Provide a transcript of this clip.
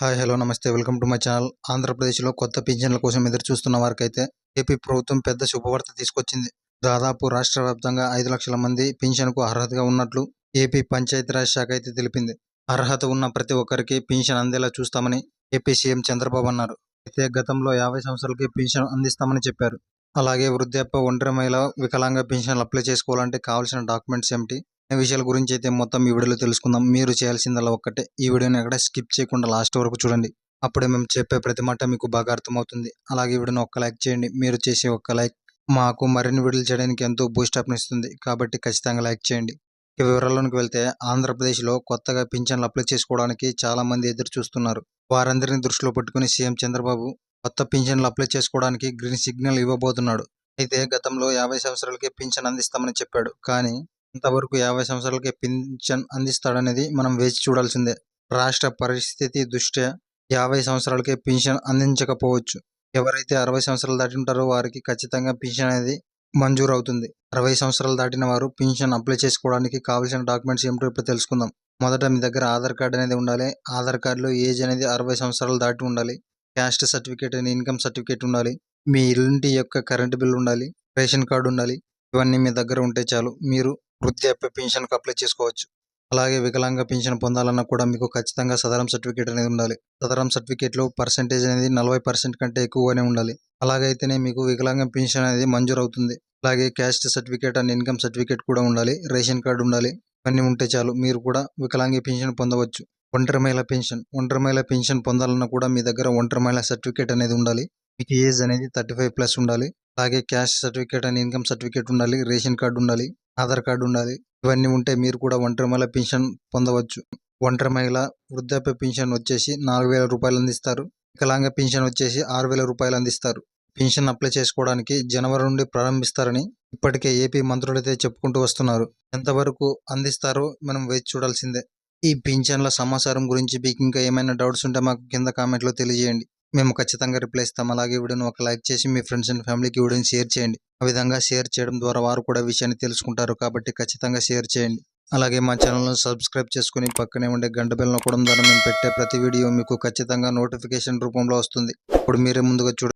Hi hello నమస్తే. Welcome to my channel. ఆంధ్రప్రదేశ్లో కొత్త పింఛన్ల కోసం ఎదురు చూస్తున్న వారికైతే ఏపీ ప్రభుత్వం పెద్ద శుభవార్త తీసుకొచ్చింది. దాదాపు రాష్ట్ర వ్యాప్తంగా ఐదు లక్షల మంది పింఛన్కు అర్హతగా ఉన్నట్లు ఏపీ పంచాయతీరాజ్ శాఖ అయితే తెలిపింది. అర్హత ఉన్న ప్రతి ఒక్కరికి పింఛన్ అందేలా చూస్తామని ఏపీ సీఎం చంద్రబాబు అన్నారు. అయితే గతంలో యాభై సంవత్సరాలకి పింఛన్ అందిస్తామని చెప్పారు. అలాగే వృద్ధాప్య ఒంటరి మహిళ వికలాంగ పింఛన్లు అప్లై చేసుకోవాలంటే కావాల్సిన డాక్యుమెంట్స్ ఏమిటి? విషయాల గురించి అయితే మొత్తం ఈ వీడియోలో తెలుసుకుందాం. మీరు చేయాల్సిందల్లా ఒక్కటే. ఈ వీడియోని ఎక్కడ స్కిప్ చేయకుండా లాస్ట్ వరకు చూడండి. అప్పుడే మేము చెప్పే ప్రతి మాట మీకు బాగా అర్థమవుతుంది. అలాగే ఈ వీడియోని ఒక్క లైక్ చేయండి. మీరు చేసే ఒక్క లైక్ మాకు మరిన్ని వీడియోలు చేయడానికి ఎంతో బూస్ట్ ఇస్తుంది. కాబట్టి ఖచ్చితంగా లైక్ చేయండి. ఇక వివరాల్లోనికి వెళ్తే ఆంధ్రప్రదేశ్లో కొత్తగా పింఛన్లు అప్లై చేసుకోవడానికి చాలా మంది ఎదురు చూస్తున్నారు. వారందరిని దృష్టిలో పెట్టుకుని సీఎం చంద్రబాబు కొత్త పింఛన్లు అప్లై చేసుకోవడానికి గ్రీన్ సిగ్నల్ ఇవ్వబోతున్నాడు. అయితే గతంలో యాభై సంవత్సరాలకే పింఛన్ అందిస్తామని చెప్పాడు. కానీ ఇంతవరకు యాభై సంవత్సరాలకే పింఛన్ అందిస్తాడనేది మనం వేచి చూడాల్సిందే. రాష్ట్ర పరిస్థితి దృష్ట్యా యాభై సంవత్సరాలకే పింఛన్ అందించకపోవచ్చు. ఎవరైతే అరవై సంవత్సరాలు దాటి ఉంటారో వారికి ఖచ్చితంగా పింఛన్ అనేది మంజూరు అవుతుంది అరవై సంవత్సరాలు దాటిన వారు పింఛన్ అప్లై చేసుకోవడానికి కావాల్సిన డాక్యుమెంట్స్ ఏమిటో ఇప్పుడు తెలుసుకుందాం. మొదట మీ దగ్గర ఆధార్ కార్డ్ అనేది ఉండాలి. ఆధార్ కార్డులో ఏజ్ అనేది అరవై సంవత్సరాలు దాటి ఉండాలి. క్యాస్ట్ సర్టిఫికేట్ అని ఇన్కమ్ సర్టిఫికేట్ ఉండాలి. మీ ఇంటి యొక్క కరెంటు బిల్ ఉండాలి. రేషన్ కార్డు ఉండాలి. ఇవన్నీ మీ దగ్గర ఉంటే చాలు. మీరు వృద్ధాప్య పెన్షన్కు అప్లై చేసుకోవచ్చు. అలాగే వికలాంగ పెన్షన్ పొందాలన్నా కూడా మీకు ఖచ్చితంగా సదరం సర్టిఫికేట్ అనేది ఉండాలి. సదరం సర్టిఫికేట్లో పర్సెంటేజ్ అనేది నలభై పర్సెంట్ కంటే ఎక్కువగానే ఉండాలి. అలాగైతేనే మీకు వికలాంగ పెన్షన్ అనేది మంజూరు అవుతుంది అలాగే caste certificate and income certificate కూడా ఉండాలి. రేషన్ కార్డు ఉండాలి. ఇవన్నీ ఉంటే చాలు. మీరు కూడా వికలాంగి పెన్షన్ పొందవచ్చు. ఒంటరి మహిళ పెన్షన్. ఒంటరి మహిళ పెన్షన్ పొందాలన్నా కూడా మీ దగ్గర ఒంటరి మహిళ సర్టిఫికేట్ అనేది ఉండాలి. మీకు ఏజ్ అనేది థర్టీ ఫైవ్ ప్లస్ ఉండాలి. అలాగే caste certificate and income certificate ఉండాలి. రేషన్ కార్డు ఉండాలి. ఆధార్ కార్డు ఉండాలి. ఇవన్నీ ఉంటే మీరు కూడా ఒంటరి మహిళ పెన్షన్ పొందవచ్చు. ఒంటరి మహిళ వృద్ధాప్య పెన్షన్ వచ్చేసి నాలుగు వేల రూపాయలు అందిస్తారు. వికలాంగ పెన్షన్ వచ్చేసి ఆరు వేల రూపాయలు అందిస్తారు. పెన్షన్ అప్లై చేసుకోవడానికి జనవరి నుండి ప్రారంభిస్తారని ఇప్పటికే ఏపీ మంత్రులు అయితే చెప్పుకుంటూ వస్తున్నారు. ఎంతవరకు అందిస్తారో మనం వేచి చూడాల్సిందే. ఈ పింఛన్ల సమాచారం గురించి మీకు ఇంకా ఏమైనా డౌట్స్ ఉంటే మాకు కింద కామెంట్లో తెలియజేయండి. మేము ఖచ్చితంగా రిప్లై ఇస్తాం. అలాగే వీడియోని ఒక లైక్ చేసి మీ ఫ్రెండ్స్ అండ్ ఫ్యామిలీకి వీడియోని షేర్ చేయండి. ఆ విధంగా షేర్ చేయడం ద్వారా వారు కూడా విషయాన్ని తెలుసుకుంటారు కాబట్టి ఖచ్చితంగా షేర్ చేయండి. అలాగే మా ఛానల్ను సబ్స్క్రైబ్ చేసుకుని పక్కనే ఉండే గంట బెల్ నొక్కడం ద్వారా మేము పెట్టే ప్రతి వీడియో మీకు ఖచ్చితంగా నోటిఫికేషన్ రూపంలో వస్తుంది. ఇప్పుడు మీరే ముందుగా చూడ